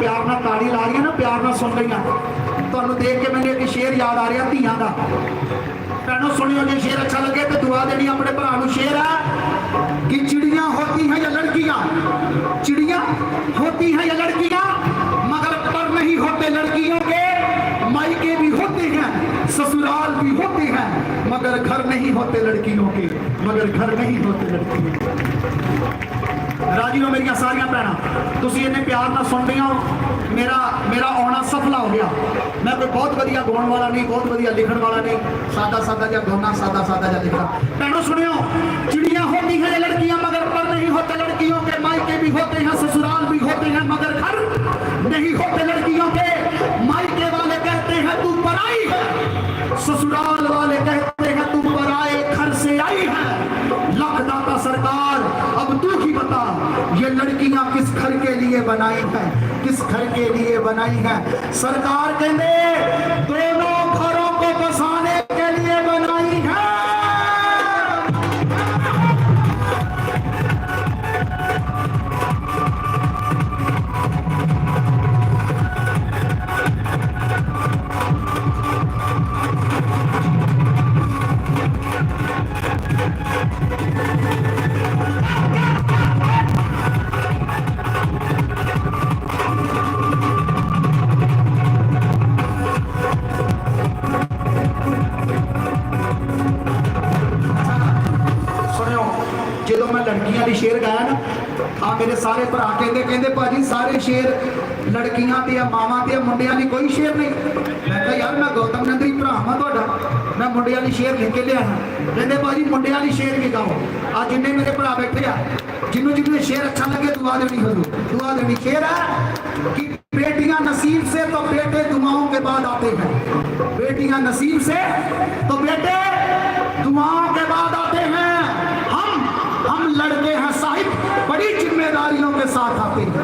ਪਿਆਰ ਨਾਲ ਤਾੜੀ ਲਾ ਰਹੀਆਂ ਨਾ, ਪਿਆਰ ਨਾਲ ਸੁਣ ਰਹੀਆਂ ਤੁਹਾਨੂੰ ਦੇਖ ਕੇ ਮੈਨੂੰ ਇੱਕ ਸ਼ੇਰ ਯਾਦ ਆ ਰਿਹਾ ਧੀਆਂ ਦਾ। ਭੈਣੋ ਸੁਣਿਓ ਜੇ ਸ਼ੇਰ ਅੱਛਾ ਲੱਗੇ ਤੇ ਦੁਆ ਦੇਣੀ ਆਪਣੇ ਭਰਾ ਨੂੰ ਸ਼ੇਰ ਹੈ ਕਿ ਚਿੜੀਆਂ ਹੋਤੀ ਹੈ ਜਾਂ ਲੜਕੀਆਂ चिड़िया होती हैं या लड़कियां मगर पर नहीं होते लड़कियों के मायके भी होते हैं ससुराल भी होते हैं मगर घर नहीं होते लड़कियों के मगर घर नहीं होते लड़कियों के ਰਾਜੀ ਹੋ ਮੇਰੀਆਂ ਸਾਰੀਆਂ ਭੈਣਾਂ ਤੁਸੀਂ ਇੰਨੇ ਪਿਆਰ ਨਾਲ ਸੁਣਦੇ ਹੋ ਮੇਰਾ ਮੇਰਾ ਆਉਣਾ ਸਫਲਾ ਹੋ ਗਿਆ ਮੈਂ ਕੋਈ ਬਹੁਤ ਵਧੀਆ ਗਾਉਣ ਵਾਲਾ ਨਹੀਂ ਬਹੁਤ ਵਧੀਆ ਲਿਖਣ ਵਾਲਾ ਨਹੀਂ ਸਾਦਾ ਸਾਦਾ ਜਿਹਾ ਗਾਉਣਾ ਸਾਦਾ ਸਾਦਾ ਜਿਹਾ ਲਿਖਣਾ ਭੈਣੋ ਸੁਣਿਓ चिड़िया होती है ये लड़कियां मगर पर नहीं होते लड़कियों के मायके भी होते हैं ससुराल भी होते हैं मगर घर नहीं होते लड़कियों के मायके वाले कहते हैं तू पराई है ससुराल वाले कहते हैं तू पराए घर से आई है लखदाता सरकार अब तू ही बता ये लड़कियां किस घर के लिए बनाई है किस घर के लिए बनाई है सरकार कहने दोनों घरों को बसाने ਆ ਮੇਰੇ ਸਾਰੇ ਭਰਾ ਕਹਿੰਦੇ ਕਹਿੰਦੇ ਭਾਜੀ ਸਾਰੇ ਸ਼ੇਰ ਲੜਕੀਆਂ ਤੇ ਆ ਮਾਵਾਂ ਤੇ ਆ ਮੁੰਡਿਆਂ ਦੀ ਕੋਈ ਸ਼ੇਰ ਨਹੀਂ ਮੈਂ ਕਿਹਾ ਯਾਰ ਮੈਂ ਗੌਤਮ ਨੰਦਰੀ ਭਰਾ ਹਾਂ ਤੁਹਾਡਾ ਮੈਂ ਮੁੰਡਿਆਂ ਦੀ ਸ਼ੇਰ ਲਿਖ ਕੇ ਲਿਆ ਹਾਂ ਕਹਿੰਦੇ ਭਾਜੀ ਮੁੰਡਿਆਂ ਦੀ ਸ਼ੇਰ ਵੀ ਗਾਓ ਆ ਜਿੰਨੇ ਮੇਰੇ ਭਰਾ ਬੈਠੇ ਆ ਜਿਹਨੂੰ ਜਿਹਨੂੰ ਇਹ ਸ਼ੇਰ ਅੱਛਾ ਲੱਗੇ ਦੁਆ ਦੇਣੀ ਹਜ਼ੂਰ दुआ देनी शेर है कि बेटियां नसीब से तो बेटे दुआओं के बाद आते हैं बेटियां नसीब से तो बेटे साथ आते हैं।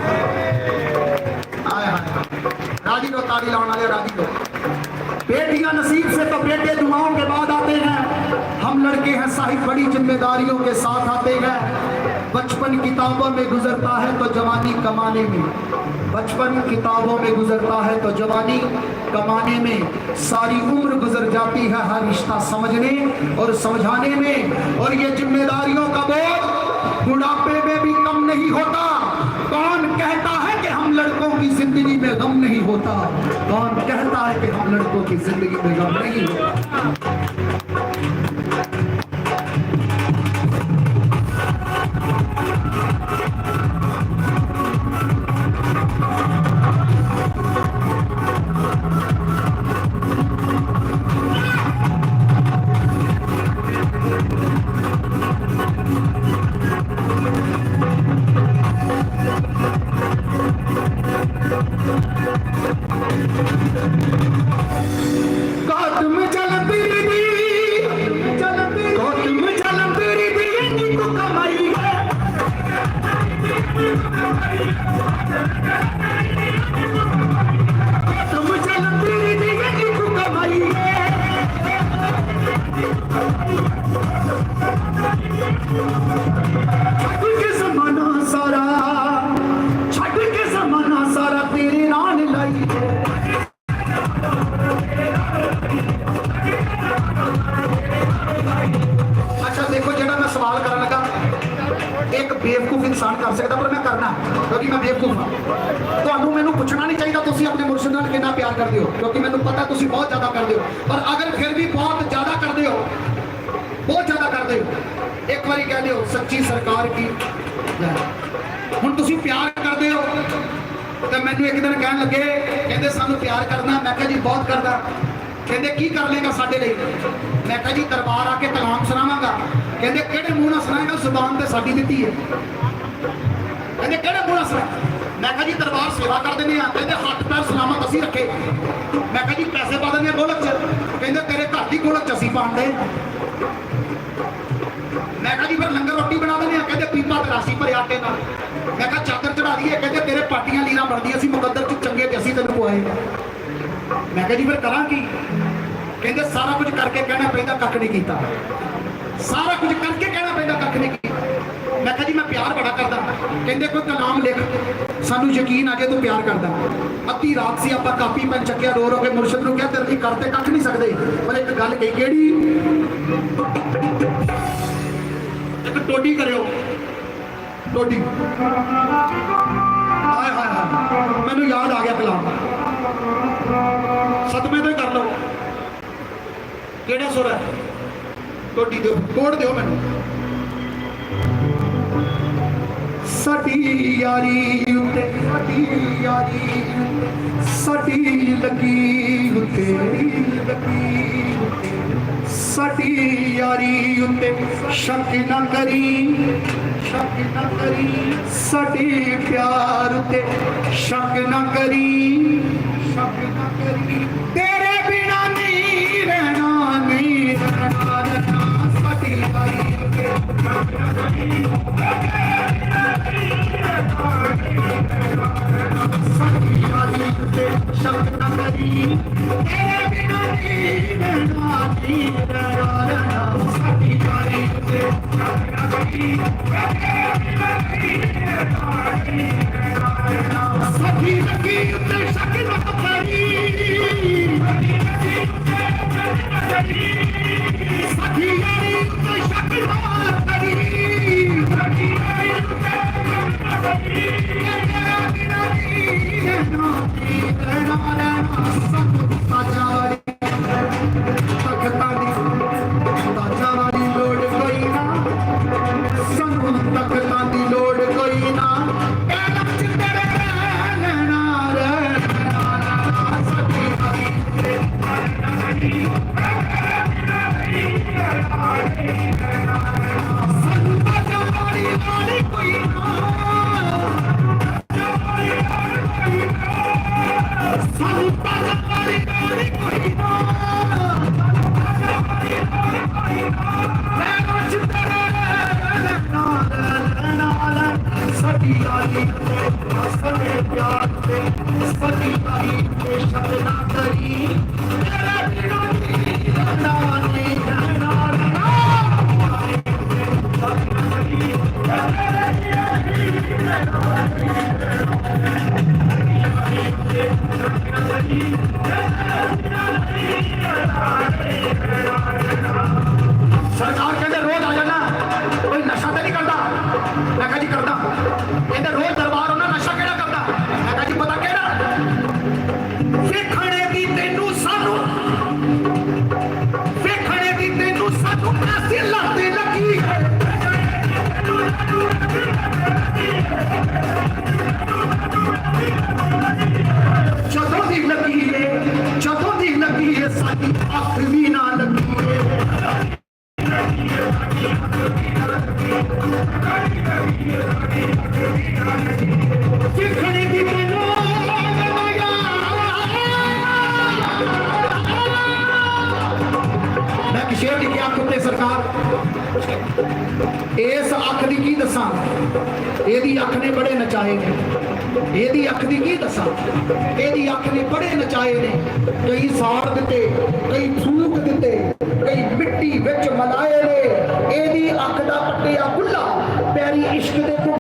राज़ी लो ताड़ी लाने वाले, राज़ी लो। बेटियाँ नसीब से तो बेटे दुआओं के बाद आते हैं। हम लड़के हैं साहिब, बड़ी जिम्मेदारियों के साथ आते हैं। बचपन किताबों में गुजरता है तो जवानी कमाने में। बचपन किताबों में गुजरता है तो जवानी कमाने में। सारी उम्र गुजर जाती है हर रिश्ता समझने और समझाने में। और ये जिम्मेदारियों का बोझ बुढ़ापे में भी कम नहीं होता। कौन कहता है कि हम लड़कों की जिंदगी में गम नहीं होता कौन कहता है कि हम लड़कों की जिंदगी में गम नहीं होता ਤੁਹਾਨੂੰ ਨਹੀਂ ਚਾਹੀਦਾ, ਤੁਸੀਂ ਆਪਣੇ ਮੁਰਸ਼ਿਦ ਨਾਲ ਕਿੰਨਾ ਪਿਆਰ ਕਰਦੇ ਹੋ, ਕਿਉਂਕਿ ਮੈਨੂੰ ਪਤਾ ਤੁਸੀਂ ਬਹੁਤ ਜ਼ਿਆਦਾ ਕਰਦੇ ਹੋ। ਪਰ ਅਗਰ ਫਿਰ ਵੀ ਬਹੁਤ ਜ਼ਿਆਦਾ ਕਰਦੇ ਹੋ, ਬਹੁਤ ਜ਼ਿਆਦਾ ਕਰਦੇ ਹੋ, ਇੱਕ ਵਾਰੀ ਕਹਿ ਦਿਓ, ਸੱਚੀ ਸਰਕਾਰ ਕੀ ਹੁਣ ਤੁਸੀਂ ਪਿਆਰ ਕਰਦੇ ਹੋ, ਤੇ ਮੈਨੂੰ ਇੱਕ ਦਿਨ ਕਹਿਣ ਲੱਗੇ, ਕਹਿੰਦੇ ਸਾਨੂੰ ਪਿਆਰ ਕਰਨਾ, ਮੈਂ ਕਿਹਾ ਜੀ ਬਹੁਤ ਕਰਦਾ। ਕਹਿੰਦੇ, ਕੀ ਕਰ ਲੇਗਾ ਸਾਡੇ ਲਈ? ਮੈਂ ਕਿਹਾ ਜੀ, ਦਰਬਾਰ ਆ ਕੇ ਕਲਾਮ ਸੁਣਾਵਾਂਗਾ। ਕਹਿੰਦੇ, ਕਿਹੜੇ ਮੂੰਹ ਨਾਲ ਸੁਣਾਏਗਾ? ਜ਼ੁਬਾਨ ਤੇ ਸਾਡੀ ਦਿੱਤੀ ਹੈ। ਕਹਿੰਦੇ, ਕਿਹੜੇ ਮੂੰਹ ਨਾਲ ਸੁਣਾ ਮੈਂ ਕਿਹਾ ਜੀ, ਦਰਬਾਰ ਸੇਵਾ ਕਰ ਦਿੰਦੇ ਆ ਕਹਿੰਦੇ ਹੱਥ ਪੈਰ ਸਲਾਮਤ ਅਸੀਂ ਰੱਖੇ। ਮੈਂ ਕਿਹਾ ਜੀ, ਪੈਸੇ ਪਾ ਦਿੰਦੇ ਆ ਗੋਲਕ ਚ। ਕਹਿੰਦੇ ਤੇਰੇ ਘਰ ਦੀ ਗੋਲਕ ਚ ਅਸੀਂ ਪਾਉਂਦੇ ਮੈਂ ਕਿਹਾ ਜੀ, ਫਿਰ ਲੰਗਰ ਰੋਟੀ ਬਣਾ ਦਿੰਦੇ ਆ ਕਹਿੰਦੇ ਪੀਪਾ ਤੇ ਰਾਸੀ ਆਟੇ ਨਾਲ। ਮੈਂ ਕਿਹਾ ਚਾਦਰ ਚੜਾ ਦਈਏ। ਕਹਿੰਦੇ ਤੇਰੇ ਪਾਟੀਆਂ ਲੀਰਾਂ ਬਣਦੀਆਂ ਸੀ ਮੁਕੱਦਰ ਚ ਚੰਗੇ ਤੇ ਅਸੀਂ ਤੈਨੂੰ ਪੁਆਏ। ਮੈਂ ਕਿਹਾ ਜੀ, ਫਿਰ ਕਰਾਂ ਕੀ? ਕਹਿੰਦੇ ਸਾਰਾ ਕੁਝ ਕਰਕੇ ਕਹਿਣਾ ਪੈਂਦਾ, ਕੱਖ ਨਹੀਂ ਕੀਤਾ। ਸਾਰਾ ਕੁਝ ਕਰਕੇ ਕਹਿਣਾ ਪੈਂਦਾ, ਕੱਖ ਨਹੀਂ ਕੀਤਾ। ਮੈਂ ਕਿਹਾ ਜੀ, ਮੈਂ ਪਿਆਰ ਬੜਾ ਕਰਦਾ। ਕਹਿੰਦੇ ਕੋਈ ਕਲਾਮ ਲਿਖ। ਸਾਨੂੰ ਯਕੀਨ ਆ ਜੇ ਤੂੰ ਪਿਆਰ ਕਰਦਾ। ਅੱਧੀ ਰਾਤ ਸੀ, ਆਪਾਂ ਕਾਪੀ, ਪੈਨ ਚੱਕਿਆ ਰੋ ਰੋ ਕੇ ਮੁਰਸ਼ਿਦ ਨੂੰ ਕਿਹਾ, ਤੇਰੇ ਲਈ ਕਰਦੇ ਕੱਖ ਨਹੀਂ ਸਕਦੇ। ਪਰ ਇੱਕ ਗੱਲ ਇਹ ਕਿਹੜੀ? ਇੱਕ ਟੋਡੀ ਕਰਿਓ। ਟੋਡੀ। ਹਾਏ ਹਾਏ ਹਾਏ। ਮੈਨੂੰ ਯਾਦ ਆ ਗਿਆ ਕਲਾਮ ਸਤਵੇਂ ਤੋਂ ਹੀ ਕਰ ਲਓ। ਕਿਹੜਾ ਸੁਰ ਹੈ? ਟੋਡੀ ਦਿਓ। ਕੋਡ ਦਿਓ ਮੈਨੂੰ। ਸਾਡੀ ਯਾਰੀ ਉੱਤੇ, ਸਾਡੀ ਯਾਰੀ ਸਾਡੀ ਲੱਗੀ ਉੱਤੇ, ਸਾਡੀ ਯਾਰੀ ਉੱਤੇ, ਸ਼ੱਕ ਨਾ ਕਰੀ, ਸ਼ੱਕ ਨਾ ਕਰੀ, ਸਾਡੇ ਪਿਆਰ ਉੱਤੇ, ਸ਼ੱਕ ਨਾ ਕਰੀ, ਸ਼ੱਕ ਨਾ ਕਰੀ ਉੱਤੇ ਨਾ ਕਰੀ ਤੇਰੇ ਬਿਨਾ ਨਹੀਂ ਰਹਿਣਾ ਨਹੀਂ ਰਹਿਣਾ ਸਾਡੀ ਯਾਰੀ ਉੱਤੇ ਸ਼ੱਕ ਨਾ ਕਰੀ ਸਾਡੀ ਕੋਈ ਸਾਡੀ ਯਾਰੀ ਸਾਡੇ ਪਿਆਰ ਤੇ ਸਾਡੀ ਯਾਰੀ ਤੇ ਸ਼ਬਦ ਨਾ ਕਰੀ ਤੇਰੇ ਬਿਨਾਂ ਨਹੀਂ ਰਹਿਣਾ ਨਹੀਂ ਰਹਿਣਾ ਰਹਿਣਾ ਸਰਕਾਰ ਅੱਖ ਵੀ ਨਾ ਲੱਗੀ ਏ ਦੀ ਤੈਨੂੰ ਮੈਂ ਕਿ ਸ਼ੇਰ ਲਿਖਿਆ ਅੱਖ ਉੱਤੇ ਸਰਕਾਰ। ਇਸ ਅੱਖ ਦੀ ਕੀ ਦੱਸਾਂ? ਇਹਦੀ ਅੱਖ ਨੇ ਬੜੇ ਨਚਾਏ ਨੇ। ਇਹਦੀ ਅੱਖ ਦੀ ਕੀ ਦੱਸਾਂ? ਇਹਦੀ ਅੱਖ ਨੇ ਬੜੇ ਨਚਾਏ ਨੇ। ਕਈ ਸਾੜ ਦਿੱਤੇ, ਕਈ ਥੂਕ ਦਿੱਤੇ, ਕਈ ਮਿੱਟੀ ਵਿੱਚ ਮਲਾਏ ਨੇ। ਇਹਦੀ ਅੱਖ ਦਾ ਪੱਟਿਆ ਬੁੱਲਾ ਪੈਰੀ ਇਸ਼ਕ ਦੇ